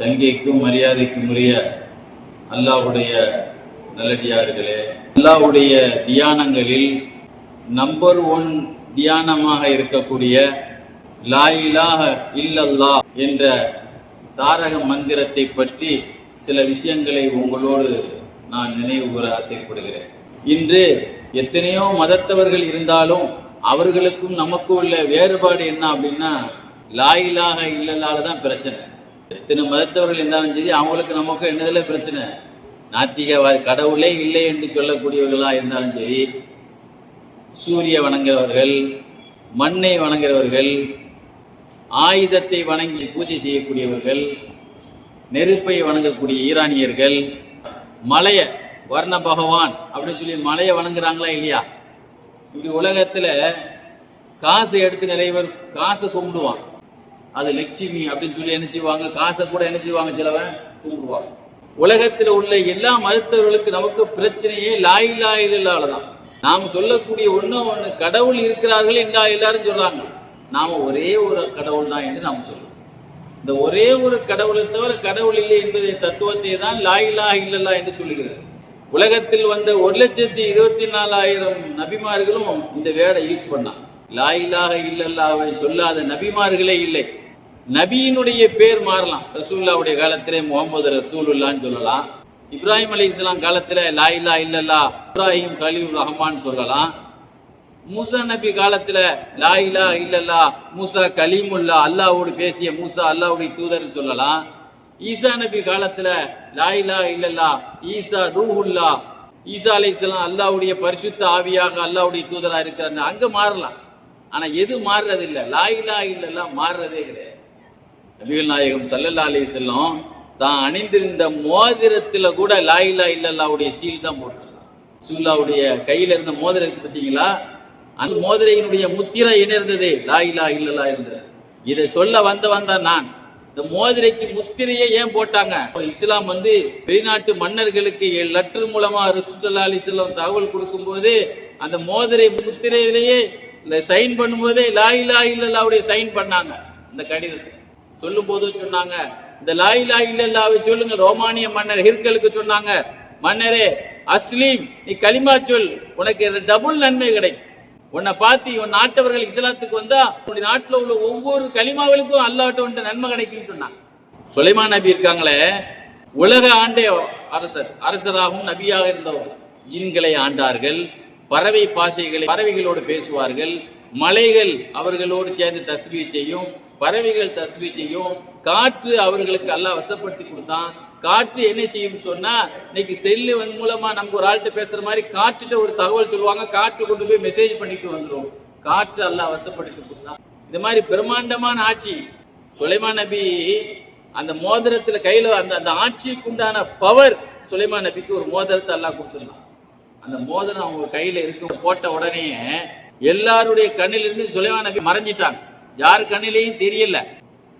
தங்கைக்கும் மரியாதைக்கும் உரிய அல்லாஹ்வுடைய நல்லடியார்களே. அல்லாஹ்வுடைய தியானங்களில் நம்பர் ஒன் தியானமாக இருக்கக்கூடிய லாயிலாக இல்லல்லா என்ற தாரக மந்திரத்தை பற்றி சில விஷயங்களை உங்களோடு நான் நினைவு கூற ஆசைப்படுகிறேன். இன்று எத்தனையோ மதத்தவர்கள் இருந்தாலும் அவர்களுக்கும் நமக்கும் உள்ள வேறுபாடு என்ன அப்படின்னா லாயிலாக இல்லல்லால தான் பிரச்சனை. எத்தனை மதத்தவர்கள் இருந்தாலும் சரி அவங்களுக்கு நமக்கு என்னதில் பிரச்சனை? நாத்திகவாதி கடவுளே இல்லை என்று சொல்லக்கூடியவர்களாக இருந்தாலும் சரி சூரிய வணங்குறவர்கள் மண்ணை வணங்குறவர்கள் ஆயுதத்தை வணங்கி பூஜை செய்யக்கூடியவர்கள் நெருப்பை வணங்கக்கூடிய ஈரானியர்கள் மலைய வர்ண பகவான் அப்படின்னு சொல்லி மலையை வணங்குறாங்களா இல்லையா? இப்படி உலகத்துல காசு எடுத்து நிறைய பேர் காசு கும்பிடுவான். அது லட்சுமி அப்படின்னு சொல்லி என்ன செய்வாங்க காசை கூட என்ன செய்வாங்க சிலவன். கும்பிடுவாங்க உலகத்தில் உள்ள எல்லா மதத்தவர்களுக்கு நமக்கு பிரச்சனையே லாயிலா இல்லால தான். நாம் சொல்லக்கூடிய ஒன்று ஒன்று கடவுள் இருக்கிறார்கள் என்றா எல்லாரும் சொல்கிறாங்க நாம் ஒரே ஒரு கடவுள் தான் என்று நாம் சொல்லுவோம் இந்த ஒரே ஒரு கடவுளை தவிர கடவுள் இல்லை என்பதை தத்துவத்தை தான் லாயிலா இல்லல்லா என்று சொல்லுகிறது. உலகத்தில் வந்த ஒரு லட்சத்தி இருபத்தி நாலாயிரம் நபிமார்களும் இந்த வேடை யூஸ் பண்ணாங்க. லாயிலாக இல்லல்லாவை சொல்லாத நபிமார்களே இல்லை. நபியினுடைய பேர் மாறலாம். ரசூல்லாவுடைய காலத்திலே முகமது ரசூலுல்லான்னு சொல்லலாம். இப்ராஹிம் அலி இஸ்லாம் காலத்தில் லாயிலா இல்லல்லா இப்ராஹிம் கலீம் ரஹ்மான் சொல்லலாம். மூசா நபி காலத்தில் லாயிலா இல்லல்லா மூசா கலீமுல்லா அல்லாவோடு பேசிய மூசா அல்லாவுடைய தூதர்னு சொல்லலாம். ஈசா நபி காலத்தில் லாயிலா இல்லல்லா ஈசா ரூஹுல்லா ஈசா அலி இஸ்லாம் அல்லாவுடைய பரிசுத்த ஆவியாக அல்லாவுடைய தூதரா இருக்கிறாங்க அங்கே மாறலாம். ஆனா எது மாறுறது இல்லை லாயிலா இலா இல்லல்லா மாறுறதே கிடையாது. நபிகள் நாயகம் சல்லல்லா அலி செல்லம் தான் அணிந்திருந்த மோதிரத்துல கூட லாயிலா இல்லல்லாவுடைய சீல் தான் போட்டிருந்தான். சுல்லாவுடைய கையில இருந்த மோதிரத்தை பார்த்தீங்களா? அந்த மோதிரையினுடைய முத்திரை என்ன இருந்தது? லாயிலா இல்லல்லா இருந்தது. இதை சொல்ல வந்த வந்தான் நான். இந்த மோதிரைக்கு முத்திரையை ஏன் போட்டாங்க? இஸ்லாம் வந்து வெளிநாட்டு மன்னர்களுக்கு லெட்டர் மூலமா ரசூசல்லா அலிஸ்லாம் தகவல் கொடுக்கும்போது அந்த மோதிரை முத்திரையிலேயே சைன் பண்ணும்போதே லா இல்லல்லாவுடைய சைன் பண்ணாங்க. இந்த கடிதத்தை சொல்லும் போது சொன்னாங்க இந்த லா இல்லல்லாவை சொல்லுங்க. ரோமானிய மன்னர் ஹிர்கலுக்கு சொன்னாங்க மன்னரே அஸ்லீம் நீ களிமா சொல். உனக்கு டபுள் நன்மை கிடைக்கும் உன்னை பார்த்து உன் நாட்டவர்கள் இஸ்லாத்துக்கு வந்தா உன்னுடைய நாட்டில் உள்ள ஒவ்வொரு களிமாவளுக்கும் அல்லாட்ட உன்ட்ட நன்மை கிடைக்கும்னு சொன்னாங்க. சுலைமான் நபி இருக்காங்களே உலக ஆண்டே அரசர் அரசராகவும் நபியாக இருந்தவர்கள் ஜின்களை ஆண்டார்கள். பறவை பாசைகளை பறவைகளோடு பேசுவார்கள். மலைகள் அவர்களோடு சேர்ந்து தஸ்மீ செய்யும். பறவைகள் தஸ்மீ செய்யும். காற்று அவர்களுக்கு அல்லாஹ் வசப்படுத்தி கொடுத்தான். காற்று என்ன செய்யும் சொன்னா இன்னைக்கு செல்லு மூலமா நமக்கு ஒரு ஆள்கிட்ட பேசுற மாதிரி காற்றுட்ட ஒரு தகவல் சொல்லுவாங்க. காற்று கொண்டு போய் மெசேஜ் பண்ணிட்டு வந்துடும் காற்று அல்லாஹ் வசப்படுத்தி கொடுத்தான். இந்த மாதிரி பிரம்மாண்டமான ஆட்சி. சுலைமா நபி அந்த மோதிரத்துல கையில அந்த அந்த ஆட்சிக்கு உண்டான பவர் சுலைமா நபிக்கு ஒரு மோதிரத்தை அல்லாஹ் கொடுத்துருந்தான். அந்த மோதிரம் அவங்க கையில இருக்கு போட்ட உடனே எல்லாருடைய கண்ணிலிருந்து சுலைமா நபி மறைஞ்சிட்டாங்க யார் கண்ணிலையும் தெரியல.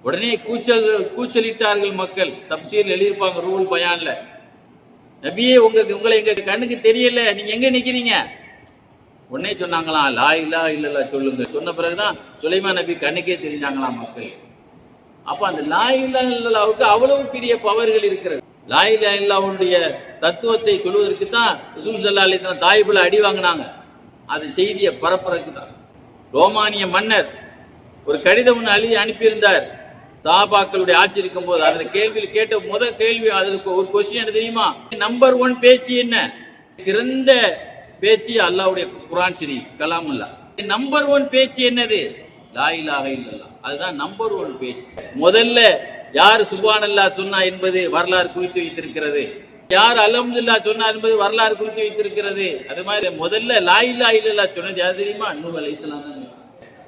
உடனே கூச்சல் கூச்சலிட்டார்கள் மக்கள். தப்சீல் எழுதியிருப்பாங்க ரூல் பயான்ல. நபியே உங்க உங்களை எங்க கண்ணுக்கு தெரியல. நீங்க எங்க நிக்கிறீங்க? உடனே சொன்னாங்களாம் லா இல்லா இல்லல்லா சொல்லுங்க. சொன்ன பிறகுதான் சுலைமான் நபி கண்ணுக்கே தெரிஞ்சாங்களாம் மக்கள். அப்ப அந்த லா இல்லா இல்லல்லாவுக்கு அவ்வளவு பெரிய பவர்கள் இருக்கிறது. லா இல்லா இல்லாவுடைய தத்துவத்தை சொல்வதற்கு தான் ரசூல் சல்லா அலிஸ்லாம் தாய்புல அடி வாங்கினாங்க. அது செய்தியை பரப்புறதுக்கு தான் ரோமானிய மன்னர் ஒரு கடிதம் ஒன்று அழுதி அனுப்பியிருந்தார். சாபாக்களுடைய ஆட்சி இருக்கும் போது கேள்வியில் கேட்ட முதல் கேள்வி அதற்கு ஒரு கொஸ்டின் என்ன தெரியுமா? நம்பர் ஒன் பேச்சு என்ன? சிறந்த பேச்சு அல்லாவுடைய குரான் ஸ்ரீ கலாம் நம்பர் ஒன் பேச்சு என்னது? லாயிலாக இல்லல்லா அதுதான் நம்பர் ஒன் பேச்சு. முதல்ல யார் சுபான் அல்லா சொன்னா என்பது வரலாறு குறித்து வைத்திருக்கிறது? யார் அலமதுல்லா சொன்னார் என்பது வரலாறு குறித்து வைத்திருக்கிறது? அது மாதிரி முதல்ல லாயிலா இல்லல்லா சொன்னது யார் தெரியுமா? நூ அலை இஸ்லாம்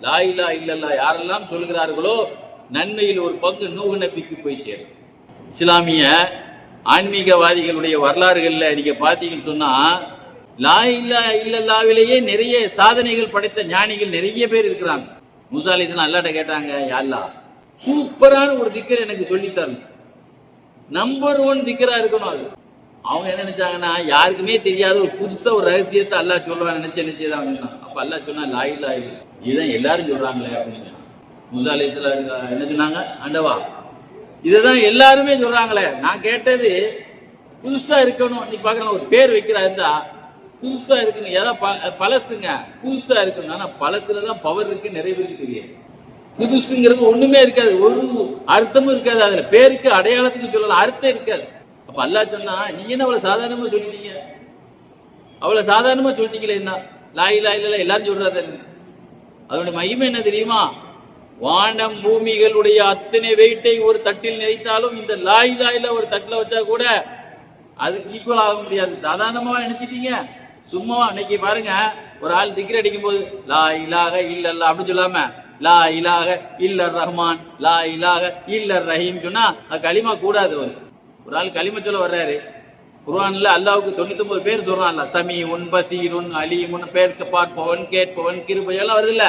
லாயிலா இல்லல்லா யாரெல்லாம் சொல்கிறார்களோ நன்மையில் ஒரு பங்கு நூகு நபிக்கு போய் சேரும். இஸ்லாமிய ஆன்மீகவாதிகளுடைய வரலாறுகளில் நீங்க பார்த்தீங்கன்னு சொன்னா இல்லா இல்லல்லாவிலேயே நிறைய சாதனைகள் படைத்த ஞானிகள் நிறைய பேர் இருக்கிறாங்க. முசாலி அல்லாட்ட கேட்டாங்க யாழ்லா சூப்பரான ஒரு திக்கர் எனக்கு சொல்லித் தரணும். நம்பர் ஒன் திக்கரா இருக்கணும் அது. அவங்க என்ன நினைச்சாங்கன்னா யாருக்குமே தெரியாத ஒரு புதுசா ஒரு ரகசியத்தை அல்லா சொல்லுவான் நினைச்சு என்ன தான் அப்ப அல்லா சொன்னா லாய் லாய் இதுதான் எல்லாரும் சொல்றாங்களே அப்படின்னு. முசாலயத்துல என்ன சொன்னாங்க? ஆண்டவா இதுதான் எல்லாருமே சொல்றாங்களே. நான் கேட்டது புதுசா இருக்கணும். நீ பார்க்கலாம் ஒரு பேர் வைக்கிறா இருந்தா புதுசா இருக்கணும். ஏதாவது ப- பழசுங்க புதுசா இருக்கணும். ஆனா பழசுல தான் பவர் இருக்கு நிறைய பேருக்கு தெரியாது புதுசுங்கிறது ஒண்ணுமே இருக்காது ஒரு அர்த்தமும் இருக்காது. அதுல பேருக்கு அடையாளத்துக்கு சொல்லலாம் அர்த்தம் இருக்காது. அப்ப அல்லா சொன்னா நீங்க என்ன அவ்வளவு சாதாரணமா சொல்லிட்டீங்க? அவ்வளவு சாதாரணமா சொல்லிட்டீங்களே என்ன? லாய் லாய் இல்ல எல்லாரும் சொல்றாரு அதனுடைய மகிமை என்ன தெரியுமா? வானம் பூமிகளுடைய அத்தனை வெயிட்டை ஒரு தட்டில் நினைத்தாலும் இந்த லாய் லாயில ஒரு தட்டில் வச்சா கூட அதுக்கு ஈக்குவல் ஆக முடியாது. சாதாரணமா நினைச்சிட்டீங்க? சும்மா அன்னைக்கு பாருங்க ஒரு ஆள் திக்கிர அடிக்கும் போது லா இலாக இல்ல அப்படின்னு சொல்லாம லா இலாக இல்லர் ரஹ்மான் லா இலாக இல்லர் ரஹீம் சொன்னா அது களிமா கூடாது ஒரு. ஒரு ஆள் களிம சொல்ல வர்றாரு. குர்ஆன்ல அல்லாவுக்கு தொண்ணூத்தி ஒன்பது பேர் சொல்கிறான்ல சமி உன் பசீருன் அலீமுன் பேர்க்க பார்ப்பவன் கேட்பவன் கிருபை எல்லாம் வருது இல்ல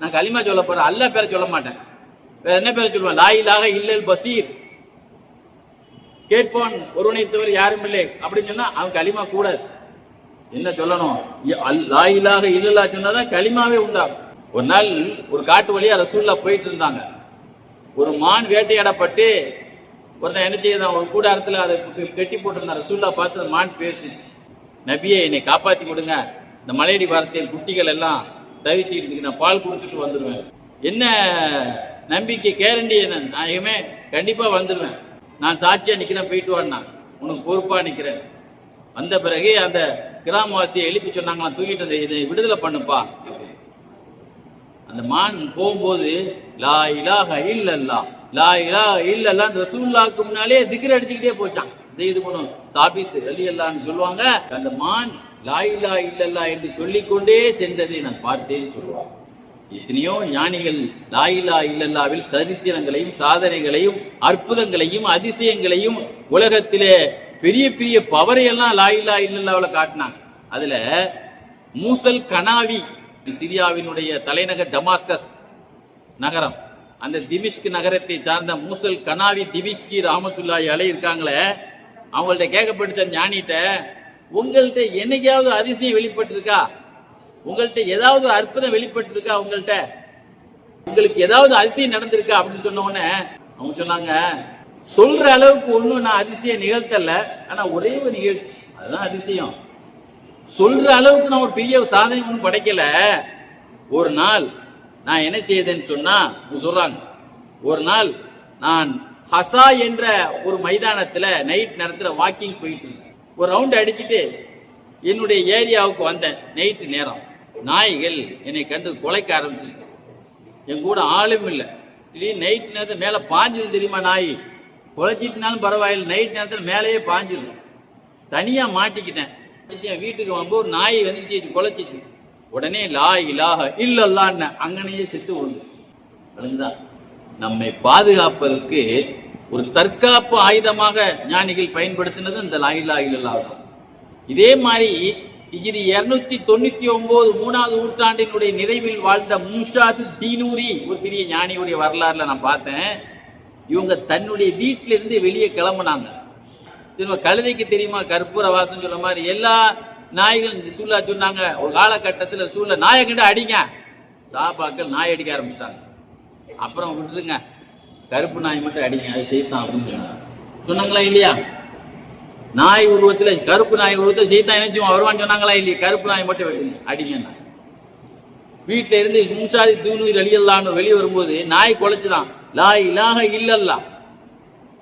நான் களிமா சொல்ல போறேன் அல்லாஹ் பேரை சொல்ல மாட்டேன். வேற என்ன பேரை சொல்லுவேன்? லாயிலாக இல்லல் பசீர். கேட்பவன் ஒருவனை தவிர யாரும் இல்லை. அப்படின்னு சொன்னா அவன் களிமா கூடாது. என்ன சொல்லணும்? லாயிலாக இல்லலா லா இலாக சொன்னாதான் களிமாவே உண்டாகும் ஒரு நாள் ஒரு காட்டு வழியா ரசூல்லா போயிட்டு இருந்தாங்க. ஒரு மான் வேட்டையாடப்பட்டு ஒருத்தன் என்ன செய்யுதான் ஒரு கூடாரத்தில் அதை கட்டி கெட்டி போட்டிருந்தான். ரசூல்லா பார்த்து அந்த மான் பேசிச்சு. நபியை என்னை காப்பாற்றி கொடுங்க. இந்த மலையடி வாரத்தில் குட்டிகள் எல்லாம் தவிச்சுக்கிட்டு இருக்கு நான் பால் கொடுத்துட்டு வந்துடுவேன் என்ன நம்பிக்கை கேரண்டி என்ன? நான் எதுவுமே கண்டிப்பாக வந்துடுவேன் நான் சாட்சியாக நிற்கிறேன் போயிட்டு வாண்ணா. உனக்கு பொறுப்பா நிற்கிறேன் வந்த பிறகு அந்த கிராமவாசியை எழுப்பி சொன்னாங்களாம் தூக்கிட்டு வந்து இதை விடுதலை பண்ணுப்பா. அந்த மான் போகும்போது லா இலாக இல்லல்லா. லா இலாஹ இல்லல்லா ரசூல்லாக்கு முன்னாலே திக்ர் அடிச்சுக்கிட்டே போச்சான். செய்து கொண்டு சாபித்து அலி அல்லான்னு சொல்லுவாங்க. அந்த மான் லா இல்லல்லா என்று சொல்லிக்கொண்டே சென்றதை நான் பார்த்தேன்னு சொல்லுவாங்க. எத்தனையோ ஞானிகள் லாயிலா இல்லல்லாவில் சரித்திரங்களையும் சாதனைகளையும் அற்புதங்களையும் அதிசயங்களையும் உலகத்திலே பெரிய பெரிய பவரையெல்லாம் லாயிலா லா இல்லல்லாவில் காட்டினாங்க. அதுல மூசல் கனாவி சிரியாவினுடைய தலைநகர் டமாஸ்கஸ் நகரம். அந்த திமிஷ்க் நகரத்தை சார்ந்த மூசல் கனாவி திவிஷ்கி ராமத்துல்லாய் அலை இருக்காங்களே அவங்கள்ட்ட கேட்கப்பட்ட ஞானிட்ட உங்கள்கிட்ட என்னைக்காவது அதிசயம் வெளிப்பட்டிருக்கா? உங்கள்கிட்ட ஏதாவது ஒரு அற்புதம் வெளிப்பட்டிருக்கா உங்கள்கிட்ட உங்களுக்கு ஏதாவது அதிசயம் நடந்திருக்கா அப்படின்னு சொன்ன உடனே அவங்க சொன்னாங்க சொல்ற அளவுக்கு ஒன்றும் நான் அதிசயம் நிகழ்த்தல ஆனா ஒரே ஒரு நிகழ்ச்சி அதுதான் அதிசயம். சொல்ற அளவுக்கு நான் ஒரு பெரிய சாதனை ஒன்றும் படைக்கல. ஒரு நாள் நான் என்ன செய்தேன்னு சொன்னா சொல்கிறாங்க சொல்றாங்க. ஒரு நாள் நான் ஹசா என்ற ஒரு மைதானத்துல நைட் நேரத்தில் வாக்கிங் போயிட்டு ஒரு ரவுண்ட் அடிச்சுட்டு என்னுடைய ஏரியாவுக்கு வந்தேன். நைட்டு நேரம். நாய்கள் என்னை கண்டு குலைக்க ஆரம்பிச்சு என் கூட ஆளும் இல்லை. திடீர்னு நைட் நேரத்தில் மேலே பாஞ்சிடும் தெரியுமா நாய்? குலைச்சிட்டுனாலும் பரவாயில்லை. நைட் நேரத்தில் மேலேயே பாஞ்சிரும். தனியாக மாட்டிக்கிட்டேன். வீட்டுக்கு வரும்போது ஒரு நாய் வந்துச்சு குலைச்சிச்சு உடனே லா இலாக இல்லல்லான்னு அங்கனையே செத்து விழுந்துச்சு விழுந்தா நம்மை பாதுகாப்பதற்கு ஒரு தற்காப்பு ஆயுதமாக ஞானிகள் பயன்படுத்தினது இந்த லா இலா இல்லல்லா தான். இதே மாதிரி இது இருநூத்தி தொண்ணூத்தி ஒன்பது மூணாவது நூற்றாண்டினுடைய நிறைவில் வாழ்ந்த மூஷாது தீனூரி ஒரு பெரிய ஞானியுடைய வரலாறுல நான் பார்த்தேன். இவங்க தன்னுடைய வீட்டிலிருந்து வெளியே கிளம்புனாங்க. திரும்ப கழுதைக்கு தெரியுமா? கற்பூர வாசம் சொல்ல மாதிரி எல்லா நாய்களும் சூழலா சொன்னாங்க. ஒரு காலகட்டத்தில் சூழல நாயை கண்டு அடிங்க. சாப்பாக்கள் நாய் அடிக்க ஆரம்பிச்சிட்டாங்க. அப்புறம் விட்டுருங்க. கருப்பு நாய் மட்டும் அடிங்க. அது செய்தான் அப்படின்னு சொன்னாங்க. சொன்னாங்களா இல்லையா? நாய் உருவத்தில் கருப்பு நாய் உருவத்தில் சீதா நினைச்சுவோம் வருவான்னு சொன்னாங்களா இல்லையா? கருப்பு நாய் மட்டும் வெட்டுங்க. அடிங்கன்னா வீட்டில இருந்து முன்சாதி தூணு வெளியல்லான்னு வெளியே வரும்போது நாய் குலைச்சுதான். லா இலாக இல்லல்லா.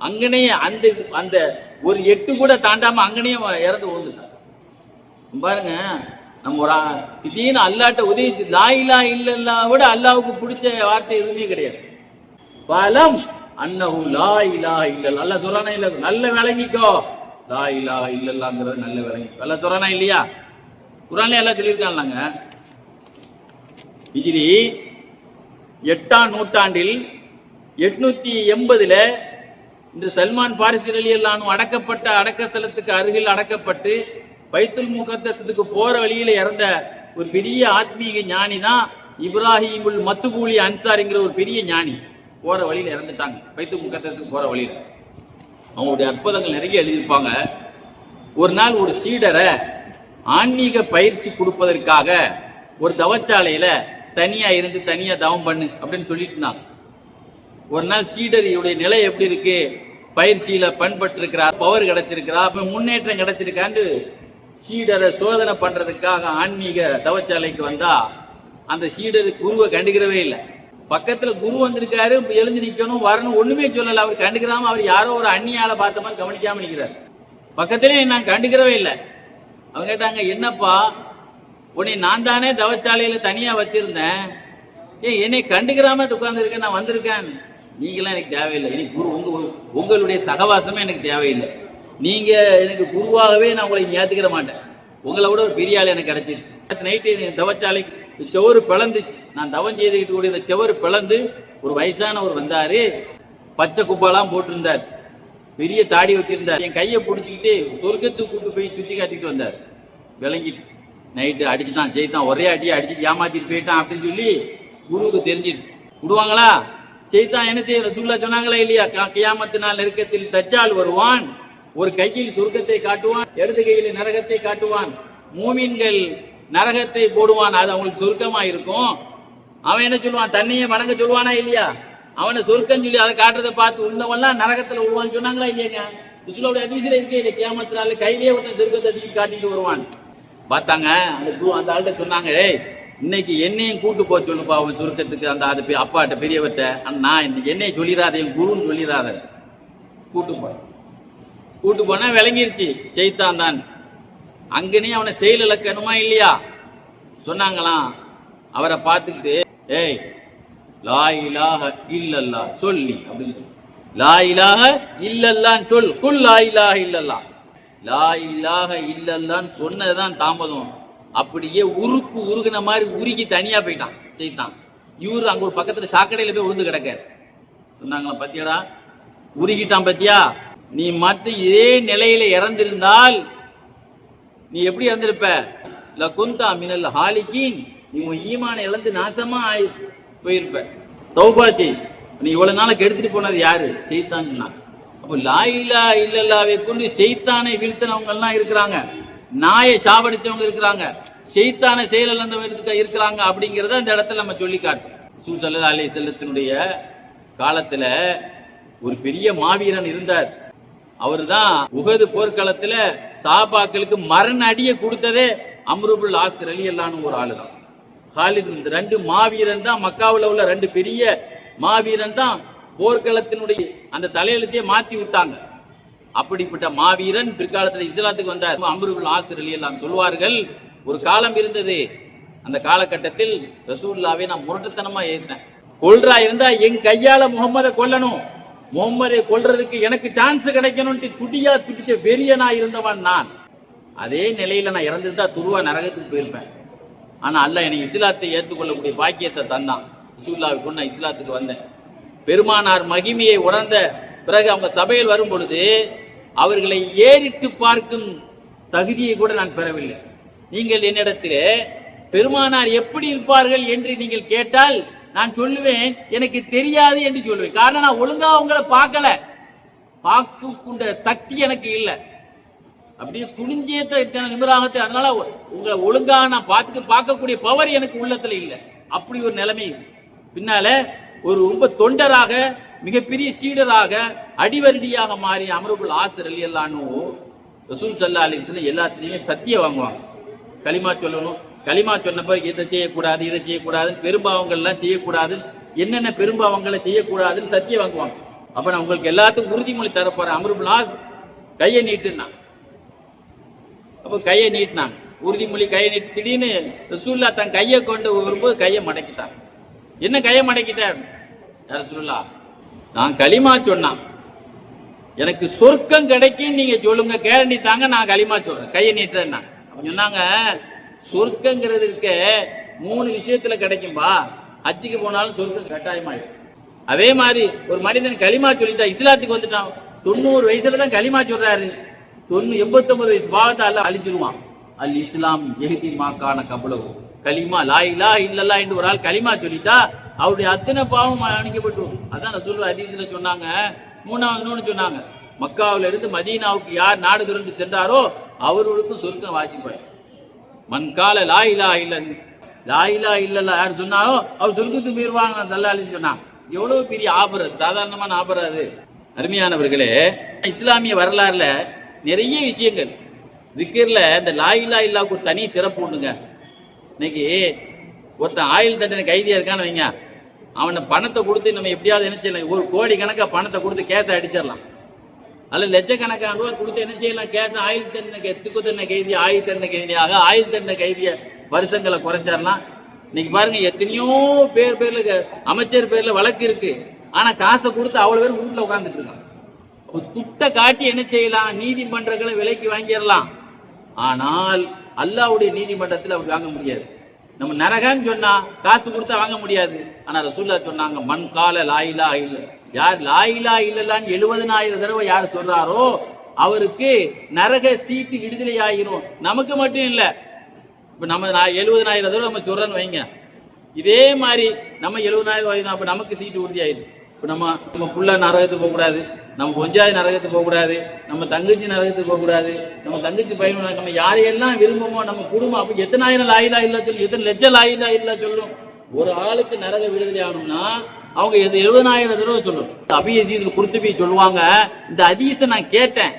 அங்கனே அந்த அந்த ஒரு எட்டு கூட தாண்டாம அங்கனே இறந்து விழுந்துட்டான். பாருங்க நம்ம ஒரு திடீர்னு அல்லாட்ட உதவி லா இல்லல்லா விட அல்லாவுக்கு பிடிச்ச வார்த்தை எதுவுமே கிடையாது. பலம் அன்னஹு லா இலாஹ இல்லல்லா அல்லாஹ் சொல்றானா இல்ல நல்ல விளங்கிக்கோ. லா இலாஹ இல்லல்லாங்கிறது நல்ல விளங்கிக்கோ. அல்லாஹ் சொல்றானா இல்லையா? குரான்ல எல்லாம் சொல்லியிருக்காங்களாங்க. இஜிரி எட்டாம் நூற்றாண்டில் எட்நூத்தி எண்பதுல இந்த சல்மான் பாரிசி அலி அல்லானும் அடக்கப்பட்ட அடக்க ஸ்தலத்துக்கு அருகில் அடக்கப்பட்டு பைத்துல் முகத்தசத்துக்கு போற வழியில இறந்த ஒரு பெரிய ஆத்மீக ஞானி தான் இப்ராஹிமுல் மத்துகூலி அன்சாரிங்கிற ஒரு பெரிய ஞானி. போற வழியில இறந்துட்டாங்க. பைத்துல் முகத்தசத்துக்கு போற வழியில. அவங்களுடைய அற்புதங்கள் நிறைய எழுதியிருப்பாங்க. ஒரு நாள் ஒரு சீடரை ஆன்மீக பயிற்சி கொடுப்பதற்காக ஒரு தவச்சாலையில தனியா இருந்து தனியா தவம் பண்ணு அப்படின்னு சொல்லிட்டு இருந்தாங்க ஒரு நாள் சீடரியுடைய நிலை எப்படி இருக்கு? பயிற்சியில பண்பட்டிருக்கிறார் பவர் கிடைச்சிருக்கிறா முன்னேற்றம் கிடைச்சிருக்கான்னு சீடரை சோதனை பண்ணுறதுக்காக ஆன்மீக தவச்சாலைக்கு வந்தால் அந்த சீடரு குருவை கண்டுக்கிறவே இல்லை. பக்கத்தில் குரு வந்திருக்காரு எழுந்து நிற்கணும் வரணும் ஒன்றுமே சொல்லலை. அவர் கண்டுக்கிறாம அவர் யாரோ ஒரு அந்நியால பார்த்த மாதிரி கவனிக்காமல் நிற்கிறார் பக்கத்திலே நான் கண்டுக்கிறவே இல்லை. அவங்க கேட்டாங்க என்னப்பா உன்னை நான் தானே தவச்சாலையில் தனியாக வச்சுருந்தேன். ஏன் என்னை கண்டுக்கிறாம உட்காந்துருக்கேன் நான் வந்திருக்கேன். நீங்களாம் எனக்கு தேவையில்லை. எனக்கு குரு உங்கள் உங்களுடைய சகவாசமே எனக்கு தேவையில்லை. நீங்கள் எனக்கு குருவாகவே நான் உங்களை ஏற்றுக்கிற மாட்டேன். உங்களை விட ஒரு பெரிய ஆள் எனக்கு கிடச்சிருச்சு. நைட்டு தவச்சாலை செவரு பிளந்துச்சு. நான் தவம் செய்துக்கிட்டு கூடிய இந்த செவரு பிளந்து ஒரு வயசானவர் வந்தார். பச்சை குப்பாலாம் போட்டிருந்தார். பெரிய தாடி வச்சிருந்தார். என் கையை பிடிச்சிக்கிட்டு சொர்க்கத்துக்கு கூட்டு போய் சுற்றி காட்டிட்டு வந்தார். விளங்கிட்டு நைட்டு அடிச்சுட்டான் ஜெயித்தான். ஒரே அடியை அடிச்சுட்டு ஏமாத்திட்டு போயிட்டான் அப்படின்னு சொல்லி குருவுக்கு தெரிஞ்சிட்டு விடுவாங்களா? செய்தான் என்ன செய்ய ரசூல்லா சொன்னாங்களா இல்லையா? கா- கியாமத்து நாள் நெருக்கத்தில் தச்சால் வருவான். ஒரு கையில் சுருக்கத்தை காட்டுவான் இடது கையில் நரகத்தை காட்டுவான். மூமின்கள் நரகத்தை போடுவான். அது அவங்களுக்கு சுருக்கமா இருக்கும். அவன் என்ன சொல்லுவான்? தண்ணியை வணங்க சொல்லுவானா இல்லையா? அவனை சொர்க்கம் சொல்லி அதை காட்டுறதை பார்த்து உள்ளவன்லாம் நரகத்துல விழுவான்னு சொன்னாங்களா இல்லையாங்க? ரசூலுடைய அதிசயம் இருக்கே இந்த கேமத்தினால கையிலேயே ஒருத்தன் சுருக்கத்தை தூக்கி காட்டிட்டு வருவான். பார்த்தாங்க அந்த குரு அந்த ஆள்கிட்ட சொன்னாங்க ஏய் இன்னைக்கு என்னையும் கூட்டு போக சொல்லுப்பா அவன் சுருக்கத்துக்கு அந்த அது அப்பாட்ட பெரியவர்கிட்ட. நான் இன்னைக்கு என்னையும் சொல்லிடாத என் குருன்னு சொல்லிடாத கூட்டு போ. கூட்டு போனா விளங்கிருச்சு. செய்தான் தான். அங்கனே அவனை செயல் இழக்கணுமா இல்லையா? சொன்னாங்களாம். அவரை பார்த்துக்கிட்டு ஏய் லா இலாஹ இல்லல்லா சொல்லி. அப்படின்னு சொல்லு. லா இல்லல்லான்னு சொல். குல் லா இலாஹ இல்லல்லா. லா இலாஹ இல்லல்லான்னு சொன்னதுதான் தாமதம். அப்படியே உருக்கு உருகுன மாதிரி உருகி தனியா போயிட்டான் செய்தான் இவரு அங்க ஒரு பக்கத்துல சாக்கடையில போய் உழுந்து கிடக்க சொன்னாங்களா பாத்தியாடா. உருகிட்டான் பாத்தியா? நீ மற்ற இதே நிலையில இறந்திருந்தால் நீ எப்படி இறந்திருப்ப? ல குந்தா மினல் ஹாலிக்கின் நீ உன் ஈமானை இழந்து நாசமா ஆயி போயிருப்ப. தௌபாச்சி நீ இவ்வளவு நாள கெடுத்துட்டு போனது யாரு? செய்தான் அப்போ லாயிலா இல்லல்லாவை கொண்டு செய்தானை வீழ்த்தினவங்க எல்லாம் இருக்கிறாங்க. நாயை சாவடிச்சவங்க இருக்கிறாங்க. செய்தானை செயலிழந்தவங்க இருக்கிறாங்க அப்படிங்கிறத அந்த இடத்துல நம்ம சொல்லி காட்டும் ரசூல் ஸல்லல்லாஹு அலைஹி செல்லத்தினுடைய காலத்துல ஒரு பெரிய மாவீரன் இருந்தார். அவர் தான் உகது போர்க்களத்துல சாபாக்களுக்கு மரண அடியை கொடுத்ததே அம்ருபுல் ஆசிர் அலி அல்லான்னு ஒரு ஆளு தான் ஹாலித் இந்த ரெண்டு மாவீரன் தான் மக்காவில் உள்ள ரெண்டு பெரிய மாவீரன் தான் போர்க்களத்தினுடைய அந்த தலையெழுத்தையே மாத்தி விட்டாங்க. அப்படிப்பட்ட மாவீரன் பிற்காலத்தில் இஸ்லாத்துக்கு வந்தார். அம்ருபுல் ஆசிர் அலி எல்லாம் சொல்வார்கள். ஒரு காலம் இருந்தது. அந்த காலகட்டத்தில் ரசூல்லாவை நான் முரட்டுத்தனமா ஏறினேன் கொல்றா இருந்தா என் கையால முகம்மதை கொல்லணும். முகமதை கொல்றதுக்கு எனக்கு சான்ஸ் கிடைக்கணும்ட்டு துடியா துடிச்ச வெறியனா இருந்தவன் நான். அதே நிலையில நான் இறந்திருந்தா துருவா நரகத்துக்கு போயிருப்பேன். ஆனா அல்ல எனக்கு இஸ்லாத்தை ஏற்றுக்கொள்ளக்கூடிய பாக்கியத்தை தந்தான். ரசூல்லாவை நான் இஸ்லாத்துக்கு வந்தேன். பெருமானார் மகிமையை உணர்ந்த பிறகு அவங்க சபையில் வரும் பொழுது அவர்களை ஏறிட்டு பார்க்கும் தகுதியை கூட நான் பெறவில்லை. நீங்கள் என்னிடத்தில் பெருமானார் எப்படி இருப்பார்கள்? என்று நீங்கள் கேட்டால் நான் சொல்லுவேன் எனக்கு தெரியாது என்று சொல்லுவேன். காரணம் நான் ஒழுங்கா உங்களை பார்க்கல. பார்க்கக்கூடிய சக்தி எனக்கு இல்லை. அப்படியே துணிஞ்சியத்தை இத்தனை நிமிராகத்தை அதனால உங்களை ஒழுங்கா நான் பார்த்து பார்க்கக்கூடிய பவர் எனக்கு உள்ளத்துல இல்லை. அப்படி ஒரு நிலைமை பின்னால ஒரு ரொம்ப தொண்டராக மிகப்பெரிய சீடராக அடிவருடியாக மாறி அமருபுல் ஆசர் அலி அல்லான்னு ரசூல் சல்லா அலிஸ்னு எல்லாத்துலேயுமே சத்திய வாங்குவாங்க. களிமா சொல்லணும் களிமா சொன்னப்போ இதை செய்யக்கூடாது இதை செய்யக்கூடாது பெரும்பாவங்கள்லாம் செய்யக்கூடாது. என்னென்ன பெரும்பாவங்களை செய்யக்கூடாதுன்னு சத்தியம் வாங்குவாங்க அப்ப நான் உங்களுக்கு எல்லாத்துக்கும் உறுதிமொழி தரப்போறேன். அமருபுல் கையை நீட்டுனா அப்போ கையை நீட்டினாங்க. உறுதிமொழி கையை நீட்டு திடீர்னு ரசூல்லா தன் கையை கொண்டு வரும்போது கையை மடக்கிட்டான் என்ன கையை மடக்கிட்டார்? யார் ரசூல்லா நான் களிமா சொன்னான். எனக்கு சொர்க்கம் கிடைக்கும் நீங்க சொல்லுங்க கேரண்டி தாங்க நான் களிமா சொல்றேன். கையை நீட்டுறேன்னா அவங்க சொன்னாங்க சொர்க்கங்கிறது இருக்க மூணு விஷயத்துல கிடைக்கும்பா ஹஜ்ஜுக்கு போனாலும் சொர்க்கம் கட்டாயமாயிடும் அதே மாதிரி ஒரு மனிதன் களிமா சொல்லிட்டா இஸ்லாத்துக்கு வந்துட்டான். தொண்ணூறு வயசுல தான் களிமா சொல்றாரு. தொண்ணூ எண்பத்தொன்பது வயசு பாவத்தை அல்ல அழிச்சிருவான் அல் இஸ்லாம் எஹதி மாக்கான கபலவு களிமா லா இல்லா இல்லல்லா என்று ஒரு ஆள் களிமா சொல்லிட்டா அவருடைய அத்தனை பாவம் அணிக்கப்பட்டுரும் அதான் சொல்ற ஹதீஸ்ல சொன்னாங்க. மூணாவது சொன்னாங்க. மக்காவில இருந்து மதீனாவுக்கு யார் நாடு துறந்து சென்றாரோ அவர்களுக்கும் சொர்க்கம் வாஜிப்பாய் மண்கால லா இலா லாயிலா லா யார் சொன்னாரோ? அவர் சொர்க்கத்துக்கு போயிருவாங்க சல்லாலின்னு சொன்னான். எவ்வளவு பெரிய ஆபரம் சாதாரணமான ஆபரம் அது. அருமையானவர்களே இஸ்லாமிய வரலாறுல நிறைய விஷயங்கள். திக்கர்ல இந்த லாயிலா இல்லாவுக்கு ஒரு தனி சிறப்பு உண்டுங்க. இன்னைக்கு ஒருத்தன் ஆயுள் தண்டனை கைதியா இருக்கான்னு வைங்க. அவனை பணத்தை கொடுத்து நம்ம எப்படியாவது என்ன ஒரு கோடி கணக்காக பணத்தை கொடுத்து கேஸை அடிச்சிடலாம். அல்ல லட்சக்கணக்கான ரூபா கொடுத்து என்ன செய்யலாம்? கேஸ் ஆயுள் தண்டனை எத்துக்கு தண்டனை கைதி ஆயுள் தண்டனை கைதியாக ஆயுள் தண்டனை கைதிய வருஷங்களை குறைச்சிடலாம். இன்னைக்கு பாருங்க எத்தனையோ பேர் பேர்ல அமைச்சர் பேர்ல வழக்கு இருக்கு. ஆனா காசை கொடுத்து அவ்வளவு பேர் வீட்டுல உட்காந்துட்டு இருக்காங்க. ஒரு துட்டை காட்டி என்ன செய்யலாம்? நீதிமன்றங்களை விலைக்கு வாங்கிடலாம். ஆனால் அல்லாஹ்வுடைய நீதிமன்றத்தில் அப்படி வாங்க முடியாது. நம்ம நரகன்னு சொன்னா காசு கொடுத்தா வாங்க முடியாது. ஆனா ரசூல்லா சொன்னாங்க மண் கால லாயிலா இல்ல. யார் லாயிலா இல்லலான்னு எழுபதனாயிரம் தடவை யார் சொல்றாரோ அவருக்கு நரக சீட்டு விடுதலை ஆகிரும் நமக்கு மட்டும் இல்ல. இப்ப நம்ம நான் எழுபதனாயிரம் தடவை நம்ம சொல்றோன்னு வைங்க. இதே மாதிரி நம்ம எழுபதாயிரம் ரூபாய் அப்ப நமக்கு சீட்டு உறுதி ஆயிடுச்சு இப்ப நம்ம நம்ம புள்ள நரகத்துக்கு போகக்கூடாது நம்ம பொஞ்சாதி நரகத்துக்கு போகக்கூடாது நம்ம தங்கச்சி நரகத்துக்கு போகக்கூடாது நம்ம தங்கச்சி பையன் நம்ம யாரையெல்லாம் விரும்புமோ நம்ம குடும்பம் அப்ப எத்தனாயிரம் லாயிலா இல்ல சொல்லும் எத்தனை லட்சம் லாயிலா இல்ல சொல்லும். ஒரு ஆளுக்கு நரக விடுதலை ஆகணும்னா அவங்க இது எழுபதாயிரம் தடவை சொல்லும். கொடுத்து போய் சொல்லுவாங்க. இந்த அதீசை நான் கேட்டேன்.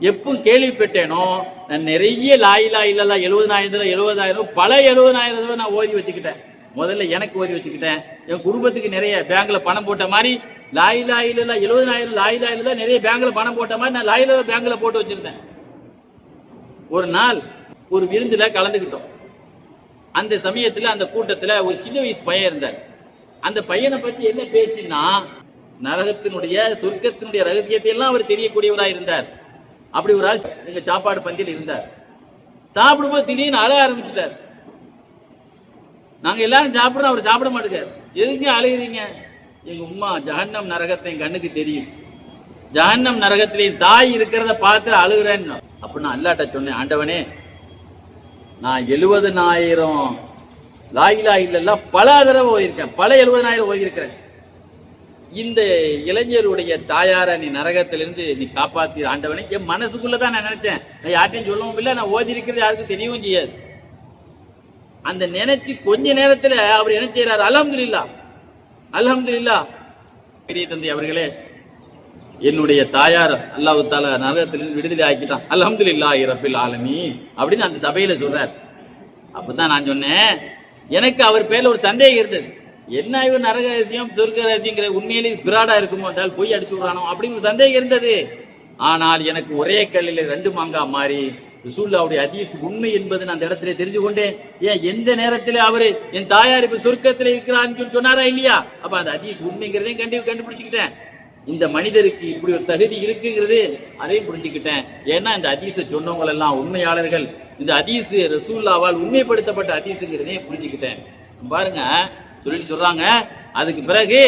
எப்போ கேள்விப்பட்டேனோ நான் நிறைய லாயிலா இல்லலா எழுபதாயிரம் எழுபதாயிரம் பல எழுபதாயிரம் தடவை நான் ஓதி வச்சுக்கிட்டேன். முதல்ல எனக்கு ஓதி வச்சுக்கிட்டேன். என் குடும்பத்துக்கு நிறைய பேங்க்ல பணம் போட்ட மாதிரி லாயிலா இல்லலா எழுபதாயிரம் லாயிலா இல்லலா நிறைய பேங்க்ல பணம் போட்ட மாதிரி நான் லாயிலா பேங்க்ல போட்டு வச்சிருந்தேன். ஒரு நாள் ஒரு விருந்தில் கலந்துக்கிட்டோம். அந்த சமயத்தில் அந்த கூட்டத்தில் ஒரு சின்ன வயசு பையன் இருந்தார். அந்த பையனை பத்தி என்ன பேச்சுன்னா நரகத்தினுடைய சொர்க்கத்தினுடைய ரகசியத்தை எல்லாம் அவர் தெரியக்கூடியவராக இருந்தார். அப்படி ஒரு ஆள் எங்க சாப்பாடு பந்தியில் இருந்தார். சாப்பிடும்போது திடீர்னு அழ ஆரம்பிச்சுட்டார். நாங்க எல்லாரும் சாப்பிடுறோம் அவர் சாப்பிட மாட்டேங்கார் எதுக்கு அழுகிறீங்க எங்க உம்மா ஜஹன்னம் நரகத்தை என் கண்ணுக்கு தெரியும். ஜஹன்னம் நரகத்திலே தாய் இருக்கிறத பார்த்து அழுகிறேன்னு. அப்ப நான் அல்லாட்ட சொன்னேன் ஆண்டவனே நான் எழுபதனாயிரம் லாயிலா இல்லல்ல பல தடவை ஓதியிருக்கேன். பல எழுபதனாயிரம் ஓதியிருக்கிறேன். இந்த இளைஞருடைய தாயாரை நீ நரகத்திலிருந்து நீ காப்பாத்தி ஆண்டவனே என் மனசுக்குள்ள தான் நான் நினைச்சேன். நான் யார்ட்டையும் சொல்லவும் இல்லை. நான் ஓதி இருக்கிறது யாருக்கும் தெரியவும் செய்யாது. அந்த நினைச்சு கொஞ்ச நேரத்துல அவர் என்ன செய்யறாரு அலமது இல்லா பெரிய தந்தை அவர்களே என்னுடைய தாயார் அல்லாஹு தாலா நரகத்திலிருந்து விடுதலை ஆக்கிட்டான். அலமது இல்லா இரப்பில் ஆலமி அப்படின்னு அந்த சபையில சொல்றார். அப்பதான் நான் சொன்னேன் எனக்கு அவர் பேர்ல ஒரு சந்தேகம் இருந்தது. என்ன இவர் நரக ரகசியம் சொர்க்க ரகசியங்கிற உண்மையிலே பிராடா இருக்குமோ என்றால் பொய் அடிச்சு விடுறானோ அப்படின்னு ஒரு சந்தேகம் இருந்தது. ஆனால் எனக்கு ஒரே கல்லில் ரெண்டு மாங்கா மாறி ரசூல்லாவுடைய ஹதீஸ் உண்மை என்பது நான் அந்த இடத்துல தெரிஞ்சு கொண்டேன். ஏன் எந்த நேரத்தில் அவரு என் தாயார் இப்ப சொர்க்கத்தில் இருக்கிறான்னு சொல்லி சொன்னாரா இல்லையா? அப்ப அந்த ஹதீஸ் உண்மைங்கிறதையும் கண்டி கண்டுபிடிச்சுக்கிட்டேன். இந்த மனிதருக்கு இப்படி ஒரு தகுதி இருக்குங்கிறது அதையும் புரிஞ்சுக்கிட்டேன். ஏன்னா இந்த ஹதீஸை சொன்னவங்களெல்லாம் உண்மையாளர்கள். இந்த அதீசு ரசூல்லாவால் உண்மைப்படுத்தப்பட்ட அதீசுங்கிறதையும் புரிஞ்சுக்கிட்டேன். பாருங்க சொல்லிட்டு சொல்றாங்க. அதுக்கு பிறகு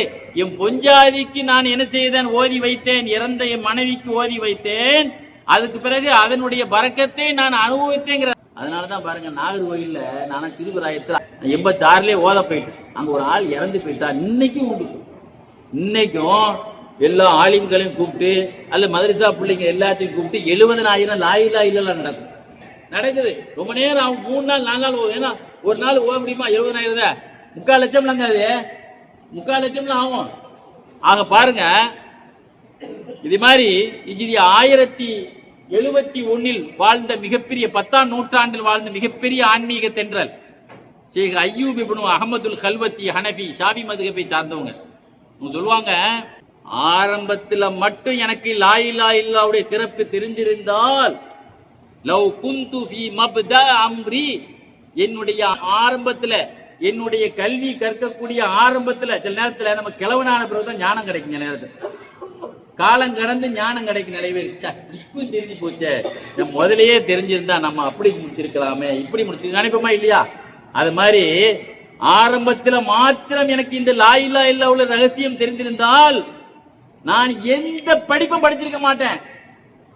என் பொஞ்சாதிக்கு நான் என்ன செய்தேன்? ஓதி வைத்தேன். இறந்த என் மனைவிக்கு ஓதி வைத்தேன். அதுக்கு பிறகு அதனுடைய பறக்கத்தை நான் அனுபவித்தேங்கிற அதனாலதான் பாருங்க நாகர்கோயில்ல நானா சிறுபிராயத்தில் எண்பத்தி ஆறுலயே ஓத போயிட்டேன். அங்க ஒரு ஆள் இறந்து போயிட்டா இன்னைக்கும் உண்டு இன்னைக்கும் எல்லா ஆலிம்களையும் கூப்பிட்டு அல்ல மதரசா பிள்ளைங்க எல்லாத்தையும் கூப்பிட்டு எழுபதனாயிரம் லாயிலா இல்லலாம் நடக்கும். நடக்குது. ரொம்ப நேரம் ஆகும். மூணு நாள் நாலு நாள் போகும். ஏன்னா ஒரு நாள் போக முடியுமா? எழுபதனாயிரம் தான்? முக்கால் லட்சம்லங்க அது. முக்கால் லட்சம்லாம் ஆகும். ஆக பாருங்க. இது மாதிரி இஜிரி ஆயிரத்தி எழுபத்தி ஒன்னில் வாழ்ந்த மிகப்பெரிய பத்தாம் நூற்றாண்டில் வாழ்ந்த மிகப்பெரிய ஆன்மீக தென்றல். ஷேக் ஐயூப் இப்னு அகமதுல் கல்வத்தி ஹனபி ஷாபி மதுகப்பை சார்ந்தவங்க. அவங்க சொல்லுவாங்க ஆரம்பத்தில் மட்டும் எனக்கு லாயிலா இல்லாவுடைய சிறப்பு தெரிந்திருந்தால் லவ் குந்து ஃபி மப்த அம்ரி என்னுடைய ஆரம்பத்தில் என்னுடைய கல்வி கற்கக்கூடிய ஆரம்பத்தில் சில நேரத்தில் நம்ம கிழவனான பிறகுதான் ஞானம் கிடைக்கும் சில நேரத்தில். காலம் கடந்து ஞானம் கிடைக்கும் நிறைவேறிச்சா இப்போ தெரிஞ்சு போச்சே. நம்ம முதலையே தெரிஞ்சிருந்தா நம்ம அப்படி முடிச்சிருக்கலாமே இப்படி முடிச்சு நினைப்போமா இல்லையா? அது மாதிரி ஆரம்பத்தில் மாத்திரம் எனக்கு இந்த லாயிலா இல்லா உள்ள ரகசியம் தெரிந்திருந்தால் நான் எந்த படிப்பும் படிச்சிருக்க மாட்டேன்.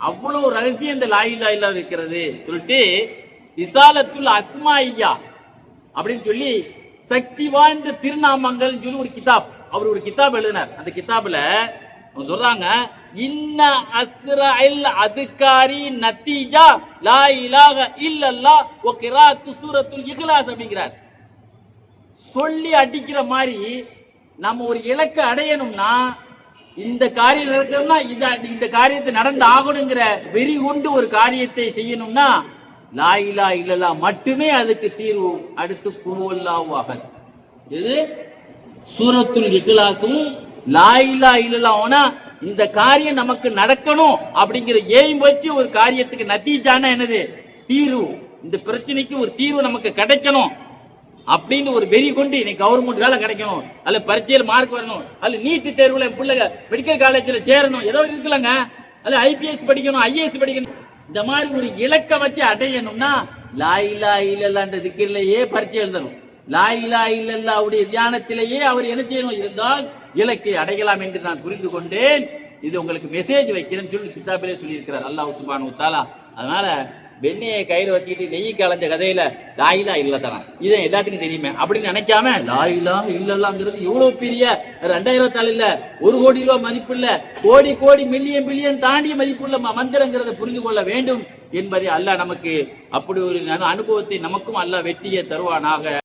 அவ்வளவு ரகசியம் இந்த லாயிலா இல்லா இருக்கிறது. சொல்லிட்டு விசாலத்துல் அஸ்மா ஐயா அப்படின்னு சொல்லி சக்தி வாய்ந்த திருநாமங்கள் சொல்லி ஒரு கிதாப். அவர் ஒரு கிதாப் எழுதினார். அந்த கிதாப்ல அவங்க சொல்றாங்க இன்ன அஸ்ரல் அதுக்காரி நத்தீஜா லா இலாக இல்லல்லா ஒ கிராத்து சூரத்துல் இக்லாஸ் அப்படிங்கிறார். சொல்லி அடிக்கிற மாதிரி நம்ம ஒரு இலக்கை அடையணும்னா இந்த காரியம் நடக்கணும்னா இந்த இந்த காரியத்தை நடந்து ஆகணுங்கிற வெறி கொண்டு ஒரு காரியத்தை செய்யணும்னா லாயிலா இல்லலா மட்டுமே அதுக்கு தீர்வு அடுத்து குழுவல்லாவாக இது சூரத்துல் இக்லாஸும் லாயிலா இல்லலாம்னா இந்த காரியம் நமக்கு நடக்கணும் அப்படிங்கிற எய்ம் வச்சு ஒரு காரியத்துக்கு நத்தீஜானா என்னது? தீர்வு. இந்த பிரச்சனைக்கு ஒரு தீர்வு நமக்கு கிடைக்கணும். அப்படின்னு ஒரு வெறி கொண்டு இன்னைக்கு கவர்மெண்ட் வேலை கிடைக்கணும். அல்ல பரீட்சையில் மார்க் வரணும். அல்ல நீட்டு தேர்வுல என் பிள்ளைங்க மெடிக்கல் காலேஜில் சேரணும். ஏதோ இருக்கலங்க அல்ல ஐபிஎஸ் படிக்கணும் ஐஏஎஸ் படிக்கணும். இந்த மாதிரி ஒரு இலக்கை வச்சு அடையணும்னா லாயிலா இல்லல்லான்ற திக்கிலேயே பரீட்சை எழுதணும். லாயிலா இல்லல்லாவுடைய தியானத்திலேயே அவர் என்ன செய்யணும்? இருந்தால் இலக்கை அடையலாம் என்று நான் புரிந்து கொண்டேன். இது உங்களுக்கு மெசேஜ் வைக்கிறேன்னு சொல்லி கிதாபிலே சொல்லியிருக்கிறார். அல்லாஹ் சுபானு தாலா. அதனால வெண்ணெயை கையில வச்சுக்கிட்டு நெய் கலைஞ்ச கதையில லாயிலா இல்ல தரான். இதை எல்லாத்துக்கும் தெரியுமே. அப்படின்னு நினைக்காம லாயிலா இல்லலாங்கிறது இவ்வளவு பெரிய ரெண்டாயிரத்தி ஆள் இல்ல ஒரு கோடி ரூபாய் மதிப்பு இல்ல கோடி கோடி மில்லியன் பில்லியன் தாண்டிய மதிப்புள்ள ம- மந்திரங்கிறத புரிந்து கொள்ள வேண்டும் என்பதை அல்லாஹ் நமக்கு அப்படி ஒரு அனுபவத்தை நமக்கும் அல்லாஹ் வெற்றியை தருவானாக.